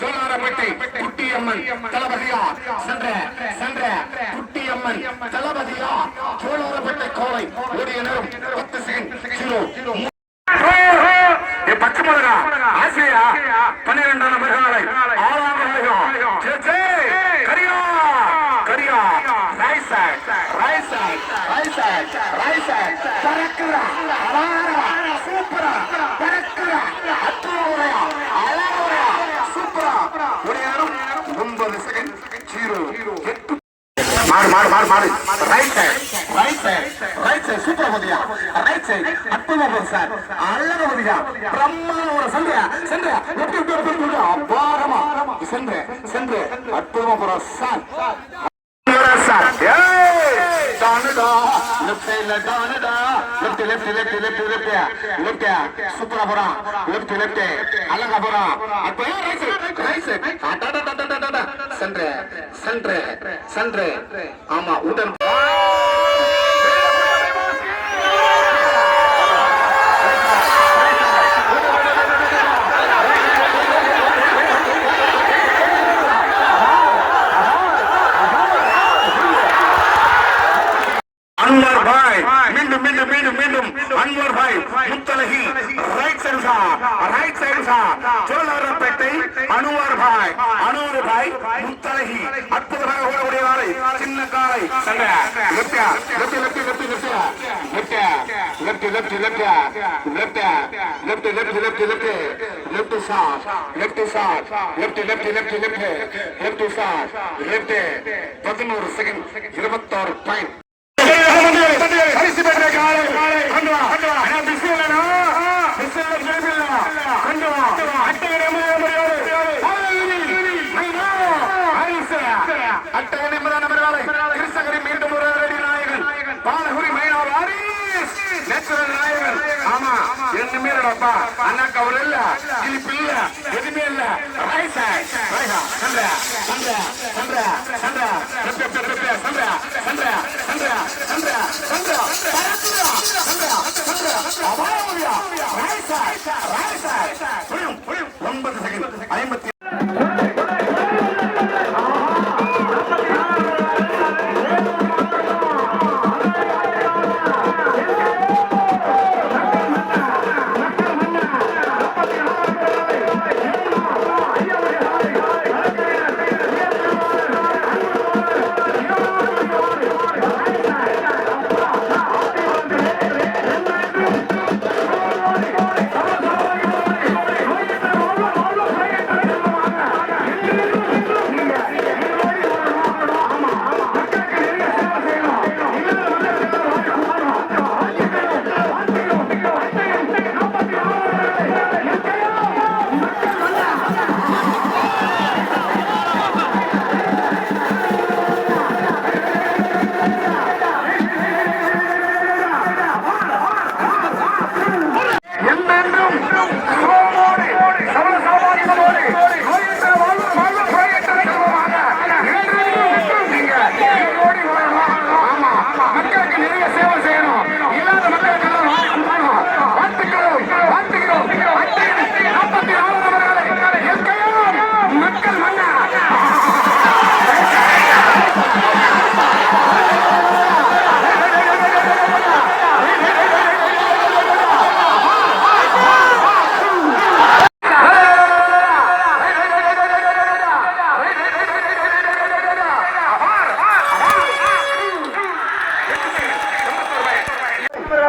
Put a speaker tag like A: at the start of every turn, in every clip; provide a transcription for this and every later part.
A: சோழாரப்பேட்டை குட்டியம்மன் தளபதியா சென்ற சென்ற குட்டியம்மன் தளபதியா சோழாரப்பேட்டை கோவை ஒரு நேரம் பத்து செகண்ட் பச்சை மிளகா ஆசிரியா பன்னிரெண்டாம் மிருகாலை ஆறாம் மிருகம் கரியா கரியா நைஸ் பறக்குறா அலாரா சூப்பரா பறக்குறா அத்துறா அலாரா சூப்பரா ஒரு நேரம் ஒன்பது செகண்ட் ஜீரோ எட்டு மாறு மாறு மாறு மாறு right side right side right side super போதியா right side அற்புதமா போகுது சார் போதியா சென்ற சென்ற எப்படி எப்படி எப்படி எப்படி அபாரமா சென்று சென்று அற்புதமா போற சார் சார் லெஃப்ட் சைடுல டானுடா left left left left left left சூப்பரா போறான் லெஃப்ட் லெஃப்ட் அழகா போறான் அப்ப ரைட் சைடு ரைட் சென்று சென்று சென்று ஆமா உடன் மீண்டும் மீண்டும் மீண்டும் மீண்டும் அன்வர் பாய் முத்தலகி ரைட் சைடு சா ரைட் சைடு சா சோழரப்பேட்டை அனுவர் பாய் அனுவர் பாய் முத்தலகி அற்புதமாக ஓடக்கூடிய காலை சின்ன காலை சண்டை லெப்டியா left left left லெப்டியா லெப்டியா left left லெப்டியா லெப்டியா left left left left left சா லெப்ட் சா left left left left left சா லெப்ட் பதினோரு செகண்ட் இருபத்தாறு பாயிண்ட் அட்டகனை முறை கிருஷ்ணகிரி மீண்டும் ஒரு ரெடி நாயகன் பாலகுரி மைனா வாரிஸ் நேச்சுரல் நாயகன் ஆமா என்ன மீறடப்பா அண்ணாக்கு அவர் இல்ல இழிப்பு இல்ல எதுவுமே இல்ல ரைசா ரைசா சந்திர சந்திர சந்திர சந்திர சந்திர சந்திர சந்திர சந்திர சந்திர சந்திர சந்திர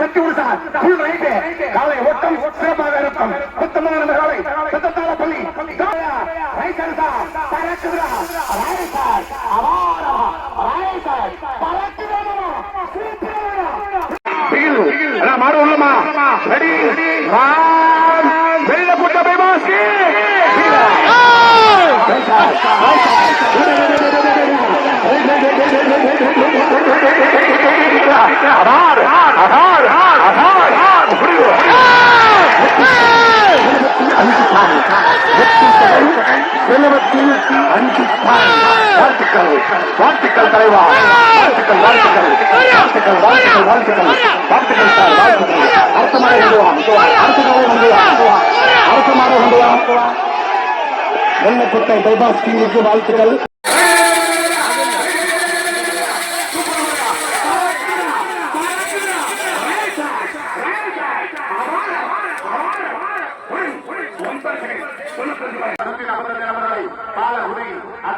A: வெட்டி விடுத்தார் புல் ரைட்டு காலை ஓட்டம் சிறப்பாக இருக்கும். சுத்தமான காலை சுத்தத்தால பள்ளி. ரைட் அடிசா பறக்குதா ரைட் சார் அவாரா ரைட் சார் பறக்குதா மாடு உள்ளமா ரெடி ரெடி எழுபத்தி அஞ்சு வாழ்த்துக்கள். வாழ்த்துக்கள் தலைவா. வாழ்த்துக்கள் வாழ்த்துக்கள். வாழ்த்துக்கள் வாழ்த்துக்கள் வாழ்த்துக்கள். வாழ்த்துக்கள் சார் வாழ்த்துக்கள். அடுத்த மாலை கொண்டு வா அடுத்த மாலை கொண்டு வா அடுத்த மாலை கொண்டு வா. எண்ணப்பட்ட பைபாஸ் டீமுக்கு வாழ்த்துக்கள்.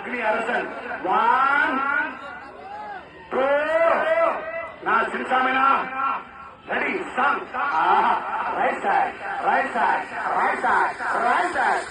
A: அக்னி அரசன். ஒன் டூ நான் சிறுசாமினா? Ready some right side right side right side right side right side